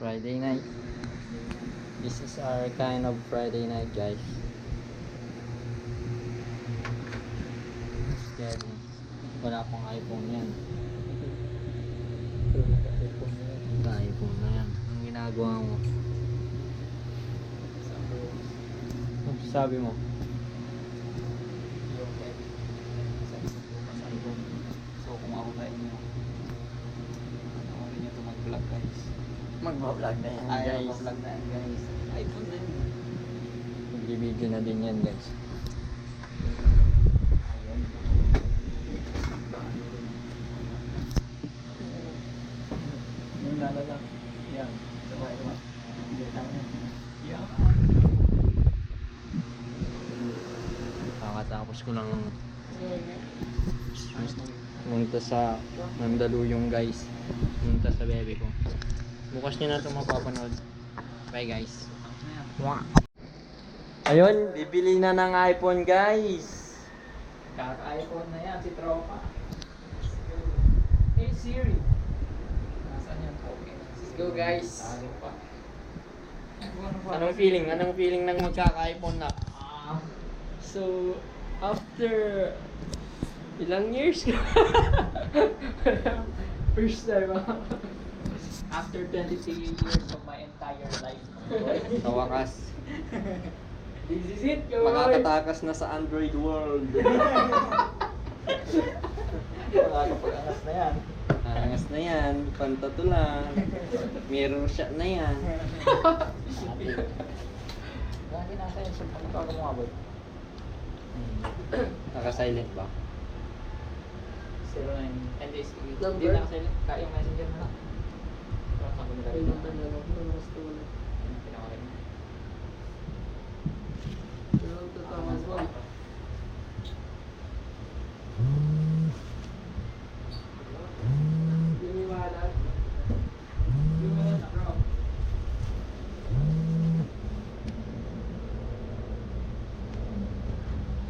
Friday night. This is our kind of Friday night, guys. Scary. Wala akong iPhone yan. Wala iPhone na yan. Anong ginagawa mo? Sabi mo? So kung ako sa inyo, panoorin nyo ito mag-vlog guys. Magbablog na yan, Ay, guys. mag-vlog na yan guys. iPhone din. Mag-video na din yan, guys. Yung lalala. Yan. Sabay naman. Yan. Kakatapos ko lang pumunta sa Mandaluyong guys. Pumunta sa bebe ko. Bukas niya na ito mapapanood. Bye guys. Ayun, bibili na ng iPhone guys. Kaka-iPhone na yan, si Tropa. Hey Siri. Nasaan yan? Okay. Let's go guys. Anong feeling? Anong feeling ng magkaka-iPhone na? Ah, So, after ilang years? First time ah. After 23 years of my entire life. Sa wakas, This is it, kawaii. makakatakas na sa Android world. Makakapag-angas na yan. Angas na yan, pantato lang. Mirror shot na yan. Lagi nasa yun sa pagkakaroon mo abot. Naka-silent ba? 09. And this, hindi nakasilip. Kaya yung messenger mo na. Sabi nila rin. Na lang. Gusto mo na? Yun ang pinakalim. Pero ang tatawag mo. Na, bro.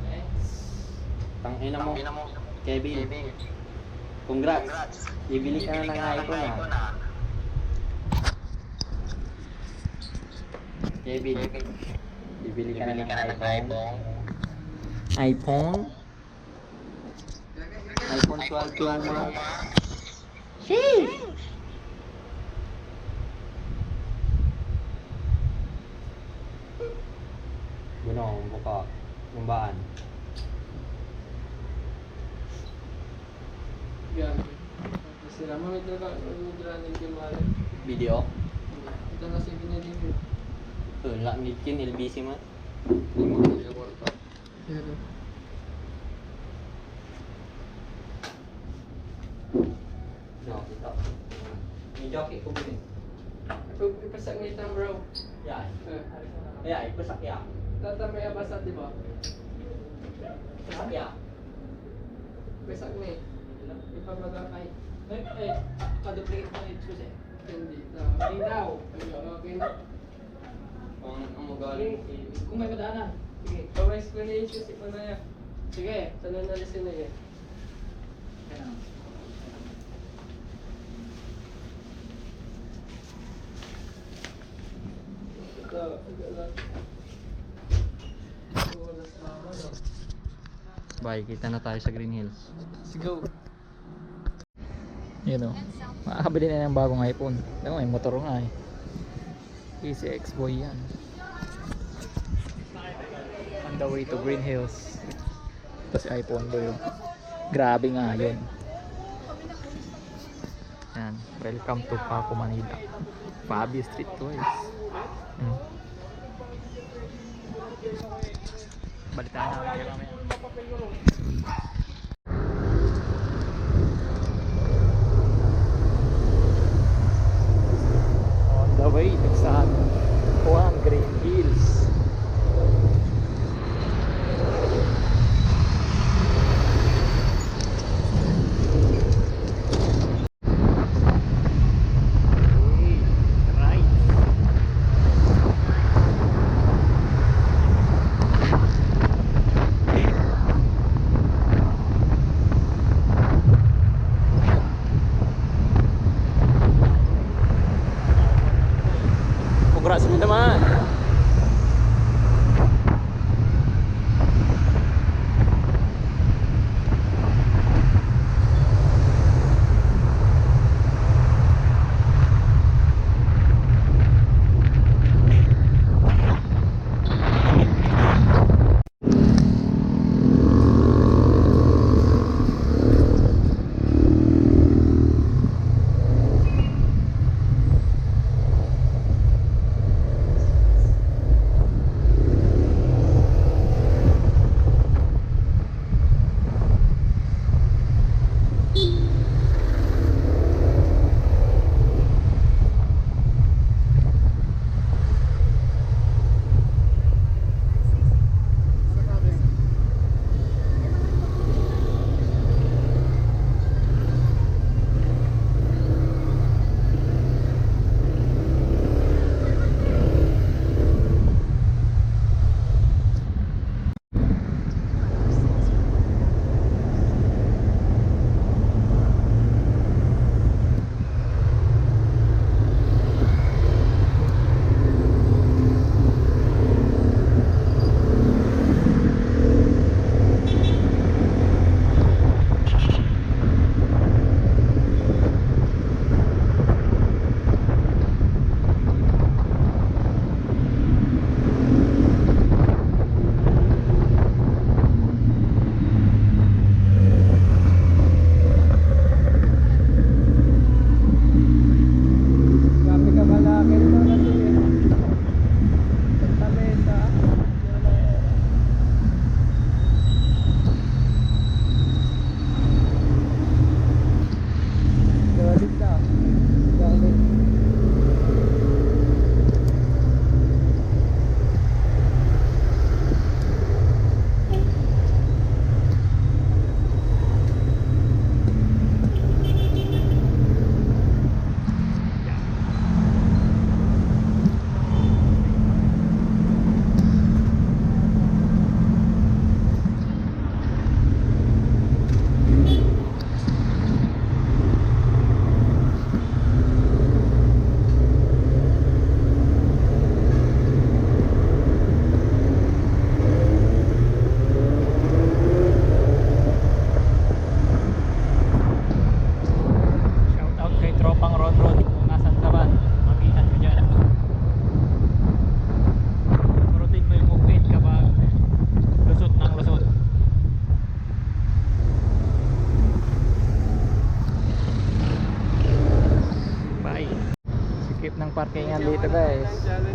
Next. Tangina mo. Kevin. Congrats. Bibili ka na ng iPhone ah. Kevin. Bibili ka na ng iPhone. iPhone? iPhone 12 Pro Max. Sheesh! Gunong, buka. Kumbaan. Gabi. Sila mo may talaga yung malam. Video. Ito na si Binili mo. Tuh, lah bikin LBC mah. Pero. No, kita. Ni joki ko bilhin. Ito ipasak itang bro. Ya, ya, ikut sak ya. Tata may abasa di ba? Ikut sak ya. Ipasak mo eh. Ipamagakay. Eh, eh, pa-duplicate mo ito kasi. Hindi. Hindi daw. Okay na. Kung ang magaling Kung may madaanan. Sige. Kawai explanation si Panaya. Sige. Sana nalisin na yan. Kaya na. Ito. Ito. Oras na no? Bye, kita na tayo sa Green Hills. Let's go. Yun o. Makakabili na ng bagong iPhone. Pero may motor nga eh. Easy X-Boy yan. On the way to Green Hills. Ito si iPhone boy. Grabe nga yun. Yan. Welcome to Paco, Manila. Fabio Street Toys. Hmm. Balitaan namin kayo. The way to San Juan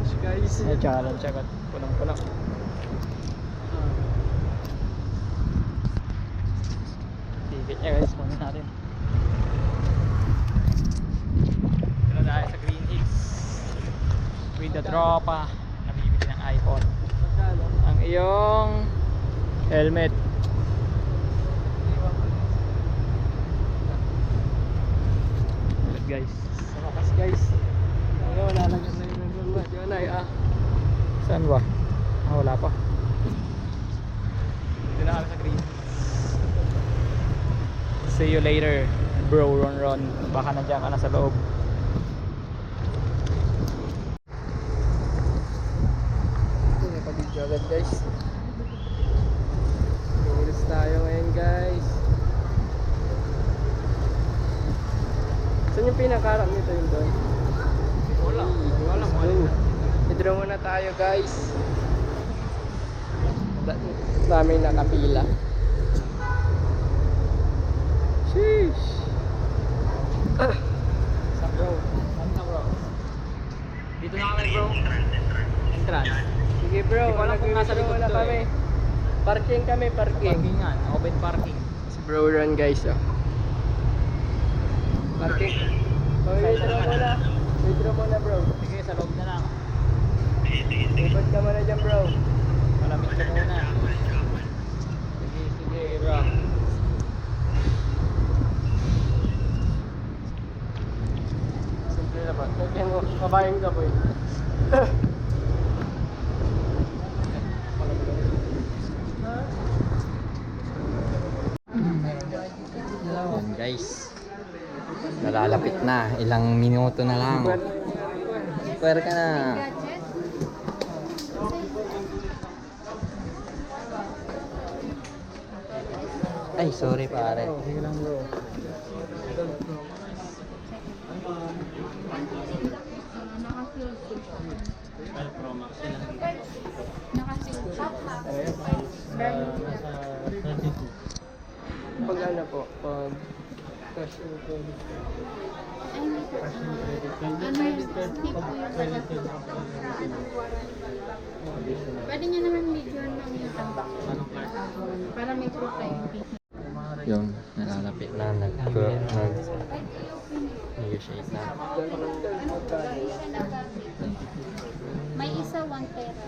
Challenge guys. May challenge agad. Pulang-pulang. Ticket niya guys. Kunin natin. Dito tayo sa Green Hills. With the tropa. Nabibili ng iPhone. Ang iyong helmet. Guys. Sa wakas guys. Wala lang ba? Diyan ay ah. Saan ba? Ah, wala pa. Dito na kami sa Green. See you later, bro Ron Ron. Baka nandiyan ka na sa loob. Ito may pag-video agad guys. Ilis tayo ngayon guys. Saan yung pinakarap nito yung doon? Wala. Wala mo. Go. Withdraw muna tayo guys. Da- daming nakapila. Sheesh. Ah. Sa bro. Ano na bro? Dito na kami bro. Entrance. Sige bro, Hindi ko alam kung nasa likod na kami. eh. Parking kami, parking. Parkingan. Open parking. Si bro run guys oh. Parking. Oh, withdraw mo na. Withdraw mo na bro. Sige, sa loob na lang. Ibad ka muna dyan bro. Malamig ka muna. Sige, sige bro. Simple na ba? Lagyan mo, kabayang ka boy. Guys. Nalalapit na. Ilang minuto na lang. Square ka na. Ay, sorry pare. Pag ano po, pag cash or credit card. Pwede niya naman video ng yung Para may proof. Yung nalalapit na nag nag negotiate na. May isa 1 tera.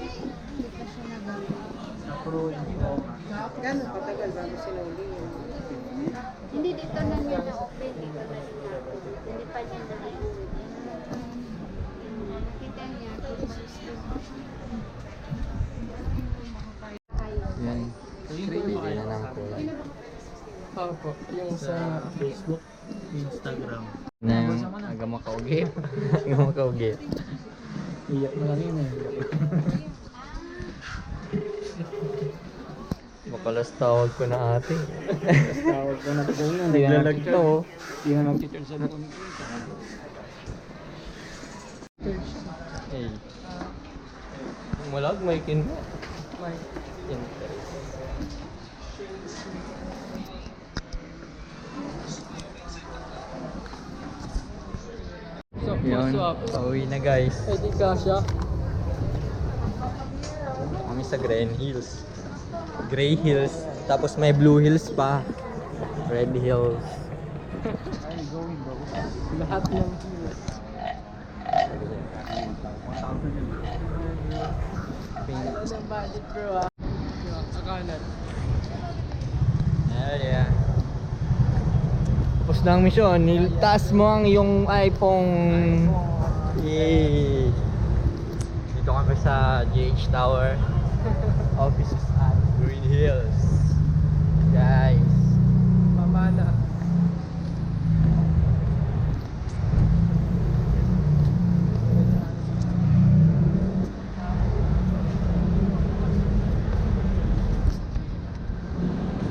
Hindi pa siya nagawa. Gano'n katagal bago sila uli yun? Hindi dito na niya na-open. Dito na niya. Hindi pa niya na-open. Nakita niya. Yan. Pili na ng kulay. Opo, yung sa Facebook. Na yung aga makaugip. Aga makaugip. Iyak na lang yun eh. Makalas tawag ko na ate. Tawag ko na po yun. Naglalag to. oh. Hindi na nag-teacher sa noon. Hey. Malag, may kin mo. May Interest. Swap Yun, swap. pauwi na guys. Eh di kasha. Kami sa Green Hills. Gray Hills. Tapos may Blue Hills pa. Red Hills. Ay, going bro. Lahat ng hills. Ano ang budget bro ah? Akalan. Yeah, yeah. Tapos na ang misyon. Niltas mo ang iyong iPhone. Yay! Dito kami sa GH Tower. Offices at Green Hills. Guys. Mamana.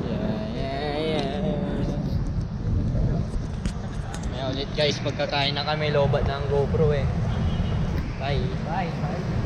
Yeah, yeah, yeah. May ulit guys, pagkakain na kami, lobat ng GoPro eh. Bye. Bye. Bye.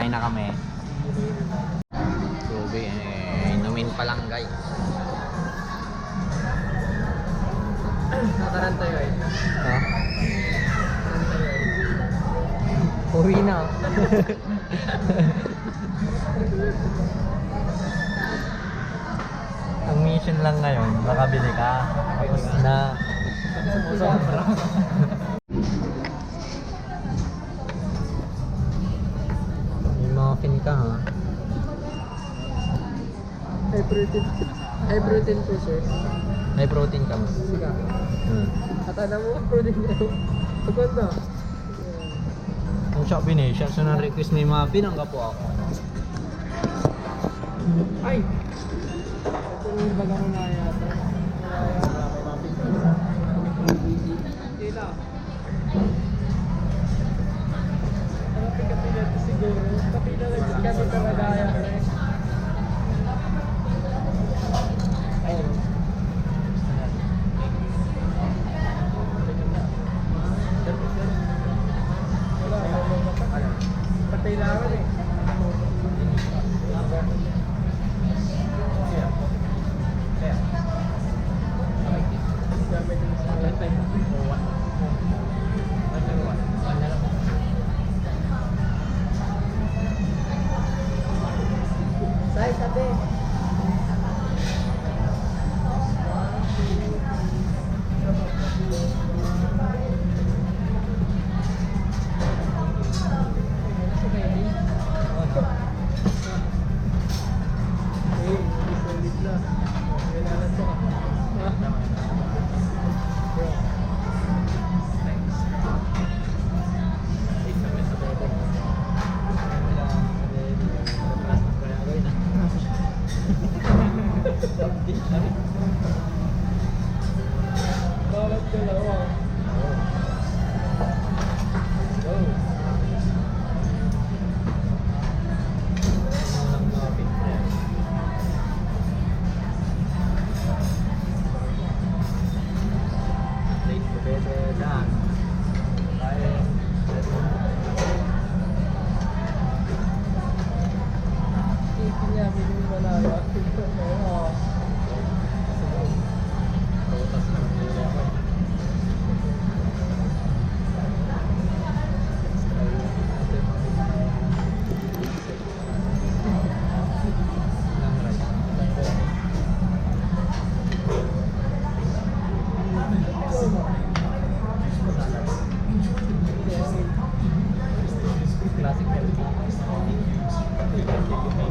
Pagkakain na kami. Tubig eh. Inumin pa lang guys. Nakaranta yun. Ha? Uwi na. Ang mission lang ngayon, makabili ka. Tapos na. Sobra. Protein. High protein po sir. May protein ka mo. Sige. Hmm. Atala mo ang protein nito. Pagod na. Ang siya so nang request may muffin, ang gapo ako. Ay! Ito yung baga mo na yata.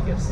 gifts.